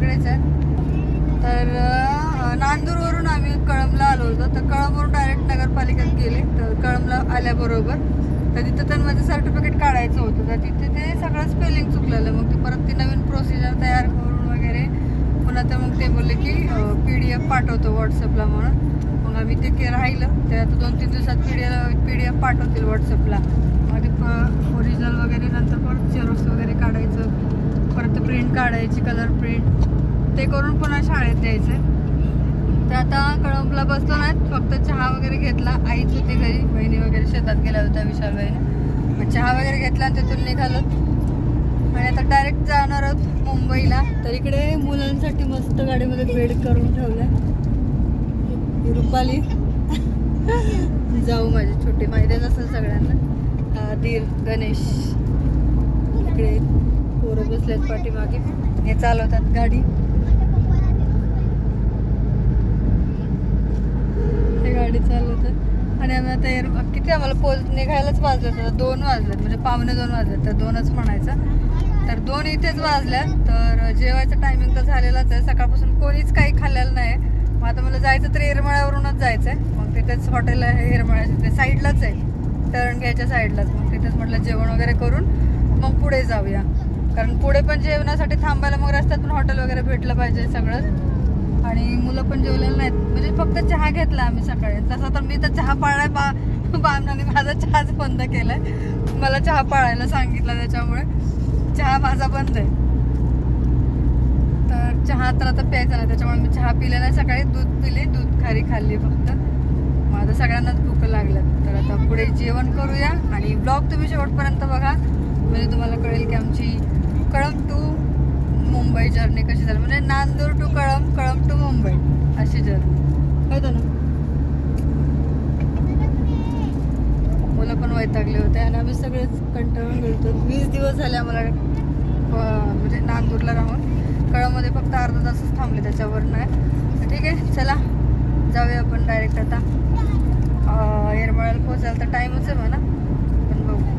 सगळेच आहेत. तर नांदूरवरून आम्ही कळंबला आलो होतो. तर कळमवरून डायरेक्ट नगरपालिकेत गेले. तर कळंबला आल्याबरोबर. तर तिथं तर माझं सर्टिफिकेट काढायचं होतं. तर तिथे ते सगळं स्पेलिंग चुकलेलं. मग ते परत ती नवीन प्रोसिजर तयार करून वगैरे पुन्हा तर मग ते बोलले की पी डी एफ पाठवतो व्हॉट्सअपला म्हणून. मग आम्ही ते के राहिलं. ते आता दोन तीन दिवसात P D F P D F पाठवतील व्हॉट्सअपला मग ते ओरिजिनल वगैरे नंतर परत झेरॉक्स वगैरे काढायचं. परत प्रिंट काढायची कलर प्रिंट ते करून पुन्हा शाळेत द्यायचं. तर आता कळंबला बसलो नाहीत फक्त चहा वगैरे घेतला. आईच होती घरी बहिणी वगैरे शेतात गेल्या होत्या विशाल बहिणी मग चहा वगैरे घेतला आणि तिथून निघालो. आणि आता डायरेक्ट जाणार आहोत मुंबईला. तर इकडे मुलांसाठी मस्त गाडीमध्ये बेड करून ठेवलंय. रुपाली. जाऊ माझी छोटी माहिती असेल सगळ्यांना. धीर गणेश. इकडे पोरं बसल्यात पाठीमागे. हे चालवतात गाडी. हे गाडी चालवतात. आणि आम्ही आता एअर किती आम्हाला पोच निघायलाच वाजलं होतं दोन वाजलेत. म्हणजे पावणे दोन वाजलेत. तर दोनच म्हणायचं. तर दोन इथेच वाजल्या तर जेवायचं टायमिंग तर झालेलाच आहे. सकाळपासून कोणीच काही खाल्लेलं नाही. मग आता मला जायचं तर येरमाळ्यावरूनच जायचं आहे मग तिथेच हॉटेल आहे येरमाळ्याच्या ते साईडलाच आहे. तरण घ्यायच्या साईडलाच. मग तिथेच म्हटलं जेवण वगैरे करून मग पुढे जाऊया. कारण पुढे पण जेवणासाठी थांबायला मग रस्त्यात पण हॉटेल वगैरे भेटलं पाहिजे सगळं. आणि मुलं पण जेवलेलं नाहीत. म्हणजे फक्त चहा घेतला आम्ही सकाळी. तसं तर मी तर चहा पाळाय बा बामणाने माझा चहाच बंद केलाय. मला चहा पाळायला सांगितलं त्याच्यामुळे. चहा माझा बंद आहे. तर चहा तर आता प्यायचा नाही त्याच्यामुळे मी चहा पिले नाही. सकाळी दूध पिले दूध खारी खाल्ली फक्त. माझं सगळ्यांनाच भूक लागलं तर आता पुढे जेवण करूया. आणि ब्लॉग तुम्ही शेवटपर्यंत बघा. म्हणजे तुम्हाला कळेल की आमची कळम टू मुंबई जर्नी कशी झाली? म्हणजे नांदूर टू कळम कळम टू मुंबई अशी जर्नी. होतं ना? मुलं पण वैतागले होते आणि आम्ही सगळेच कंटाळून गेलो वीस दिवस झाले आम्हाला म्हणजे नांदूरला राहून. कळमध्ये फक्त अर्धा तासच थांबले त्याच्यावर नाही. ठीक आहे चला जाऊया आपण डायरेक्ट आता. येरमाळ्याला पोचायला तर टाईमच आहे म्हणा पण बघू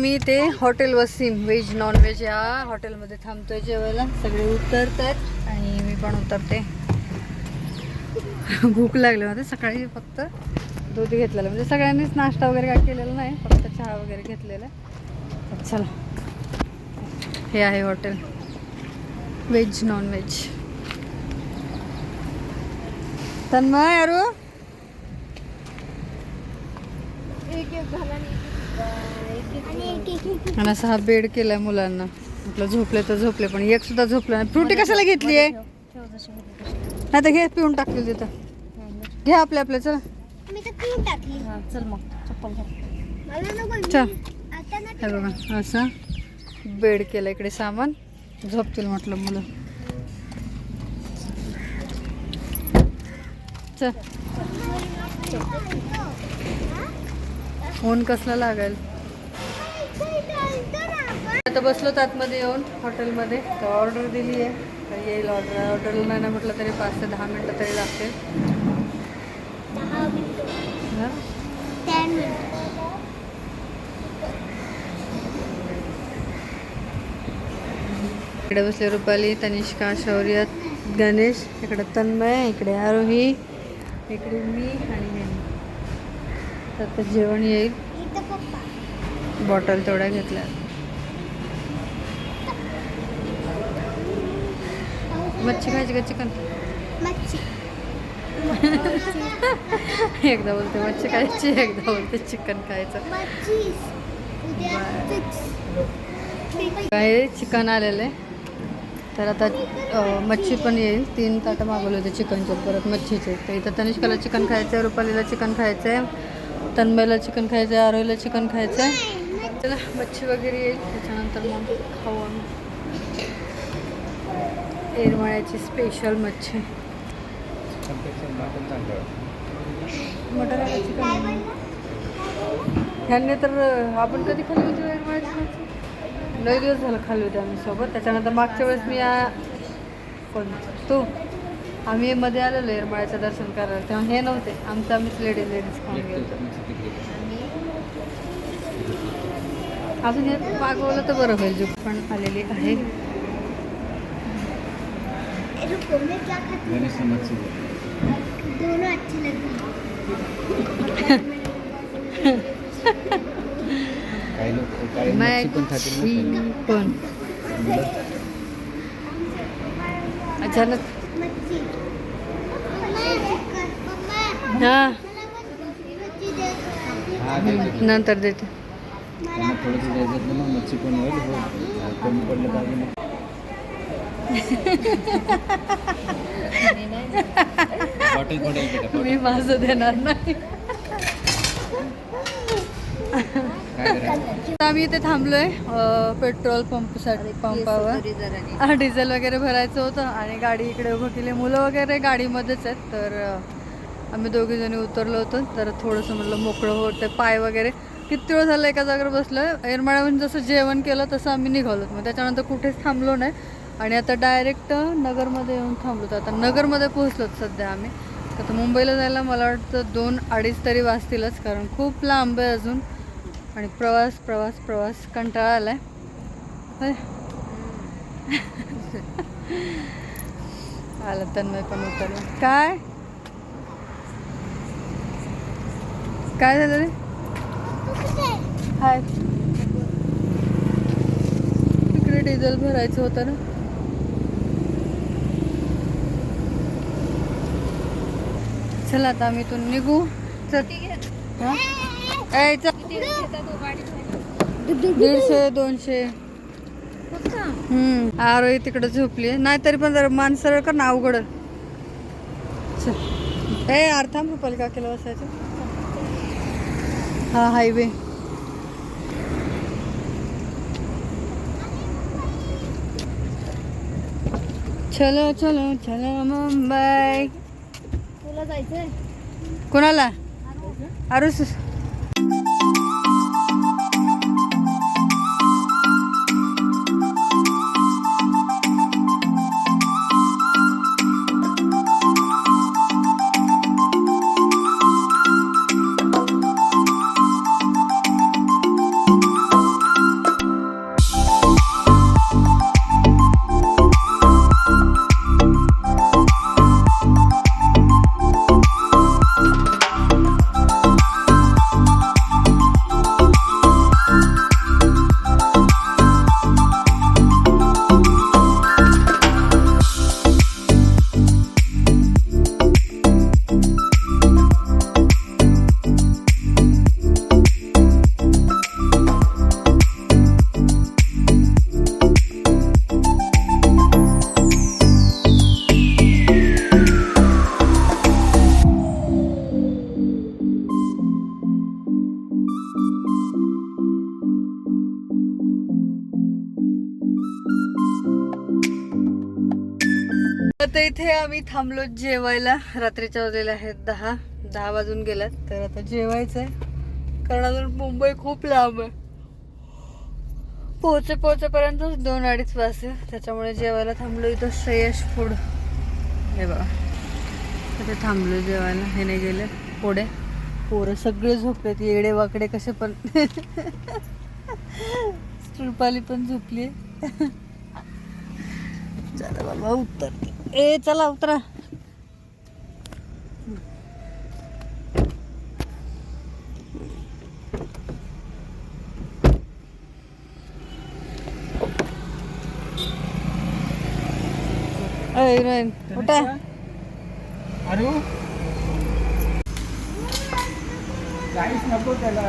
मी ते हॉटेल वसीम व्हेज नॉनव्हेज या हॉटेलमध्ये थांबतोय जेवायला. सगळे उतरत आहेत आणि मी पण उतरते. भूक लागली मध्ये सकाळी फक्त दूध घेतलेलं. म्हणजे सगळ्यांनीच नाश्ता वगैरे काय केलेला नाही फक्त चहा वगैरे घेतलेला अच्छा चला. हे आहे हॉटेल व्हेज नॉनव्हेज तन्मय अरू? आणि असा हा बेड केलाय मुलांना. म्हटलं झोपले तर झोपले पण एक सुद्धा झोपलं नाही. फ्रुटी कशाला घेतली आहे? नाही तर घे पिऊन टाकतील तिथं. घे आपल्या आपल्या चल. मी तर पिऊन टाकली. चल मग चप्पल चल. हे बघा असं बेड केलं इकडे सामान. झोपतील म्हटलं मुलं. चल. फोन कसला लागेल? आता बसलो आतमध्ये येऊन हॉटेलमध्ये. तर ऑर्डर दिली आहे. तर येईल ऑर्डर ऑर्डरला नाही ना म्हटलं तरी पाच ते दहा मिनटं तरी लागतील. इकडे बसले रुपाली तनिष्का शौर्य गणेश. इकडे तन्मय इकडे आरोही इकडे मी आणि तर आता जेवण येईल. बॉटल तेवढ्या घेतल्या. मच्छी खायची का चिकन? एकदा बोलते मच्छी खायची एकदा बोलते चिकन खायचं. काय चिकन आलेलं आहे. तर आता मच्छी पण येईल. तीन ताटं मागवले होते चिकनचे परत मच्छीचे. तर इथं तनिष्काला चिकन खायचं आहे रुपालीला चिकन खायचं आहे तन्मयला चिकन खायचं आहे आरोईला चिकन खायचं आहे चला मच्छी वगैरे येईल. त्याच्यानंतर मग खाऊ आम्ही. एरमाळ्याची स्पेशल मच्छी. मटन चिकन ह्यांनी तर आपण कधी खाल्ली होती येरमाळ्याची मच्छी? लय दिवस झालं खाल्ली होती आम्ही सोबत. त्याच्यानंतर मागच्या वेळेस मी या कोण? तू. आम्ही मध्ये आलेलो येरमाळ्याचं दर्शन करायला तेव्हा हे नव्हते. आमचं आम्हीच लेडीज लेडीज खाऊन गेलो. अजून हे मागवलं तर बरं होईल जुक पण आलेली आहे. रुको मैं हॉटेल पडेल बेटा मी माझं देणार नाही. आम्ही इथे थांबलोय पेट्रोल पंपसाठी पंपावर. हा, डिझेल वगैरे भरायचं होतं आणि गाडी इकडे उभं केली. मुलं वगैरे गाडीमध्येच आहेत तर आम्ही दोघी जणी उतरलो होतो तर थोडंसं म्हटलं मोकळं होतं पाय वगैरे. किती वेळ झालं एका जागेवर बसलं एरमाळ्याहून जसं जेवण केलं तसं आम्ही निघालो. मग त्याच्यानंतर कुठेच थांबलो नाही. आणि आता डायरेक्ट नगरमध्ये येऊन थांबलो. तर आता नगरमध्ये पोहोचलो सध्या आम्ही. तर आता मुंबईला जायला मला वाटतं दोन अडीच तरी वाजतीलच कारण खूप लांब आहे अजून. आणि प्रवास प्रवास प्रवास कंटाळा आला आहे आलं तन्मय पण उतरला काय? काय झालं रे? हाय. तिकडे डिझेल भरायचं होतं ना. चला आता आम्ही इथून निघू. दीडशे दोनशे. हम्म आरोही तिकडे झोपली नाही तरी पण जरा मान सरळ कर ना अवघड. चल. ए अर्था रुपयाला का केलं बसायचं. हा हायवे चलो चलो चलो मुंबई. तुला जायचंय? कोणाला? अरुस आता इथे आम्ही थांबलो जेवायला. रात्रीच्या वाजलेल्या आहेत दहा दहा वाजून गेल्यात. तर आता जेवायचं आहे कारण अजून मुंबई खूप लांब आहे. पोहोचे पोहोचेपर्यंतच दोन अडीच वाजले. त्याच्यामुळे जेवायला थांबलो इथं श्रेयश फूड. हे बघा. तिथे थांबलो जेवायला. हे नाही गेले. पुढे पोरं सगळे झोपलेत. येडे वाकडे कसे पण. रुपाली पण झोपली चला बाबा उत्तर ए चला उतरा. हिरोईन उठा. अरे? काहीच नको त्याला.